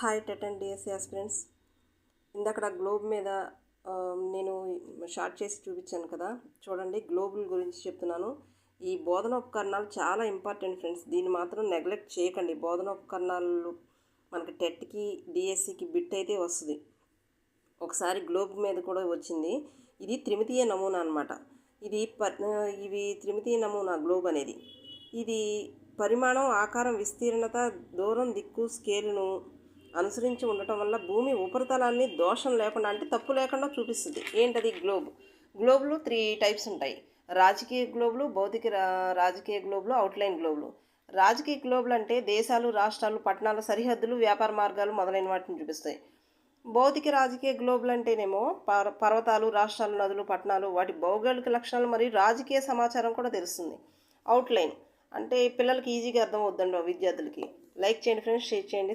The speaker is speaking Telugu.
Hi TET and DSC aspirants ఇందాక గ్లోబ్ మీద నేను షార్ట్ చేసి చూపించాను కదా. చూడండి గ్లోబుల్ గురించి చెప్తున్నాను. ఈ బోధన ఉపకరణాలు చాలా ఇంపార్టెంట్ ఫ్రెండ్స్ దీన్ని మాత్రం నెగ్లెక్ట్ చేయకండి. బోధన ఉపకరణాలు మనకి టెట్కి డిఎస్సికి బిట్ అయితే వస్తుంది. ఒకసారి గ్లోబ్ మీద కూడా వచ్చింది. ఇది త్రిమితీయ నమూనా అనమాట ఇది ప ఇవి త్రిమితీయ నమూనా గ్లోబ్ అనేది. ఇది పరిమాణం ఆకారం విస్తీర్ణత దూరం దిక్కు స్కేలును అనుసరించి ఉండటం వల్ల భూమి ఉపరితలాన్ని దోషం లేకుండా అంటే తప్పు లేకుండా చూపిస్తుంది. ఏంటది? గ్లోబ్ గ్లోబ్లు త్రీ టైప్స్ ఉంటాయి. రాజకీయ గ్లోబులు భౌతిక రా- రాజకీయ గ్లోబులు అవుట్లైన్ గ్లోబులు రాజకీయ గ్లోబులు అంటే దేశాలు రాష్ట్రాలు పట్టణాలు సరిహద్దులు వ్యాపార మార్గాలు మొదలైన వాటిని చూపిస్తాయి. భౌతిక రాజకీయ గ్లోబులు అంటేనేమో పర్వతాలు రాష్ట్రాలు నదులు పట్టణాలు వాటి భౌగోళిక లక్షణాలు మరియు రాజకీయ సమాచారం కూడా తెలుస్తుంది. అవుట్లైన్ అంటే పిల్లలకి ఈజీగా అర్థం అవుద్దండి విద్యార్థులకి. లైక్ చేయండి ఫ్రెండ్స్ షేర్ చేయండి.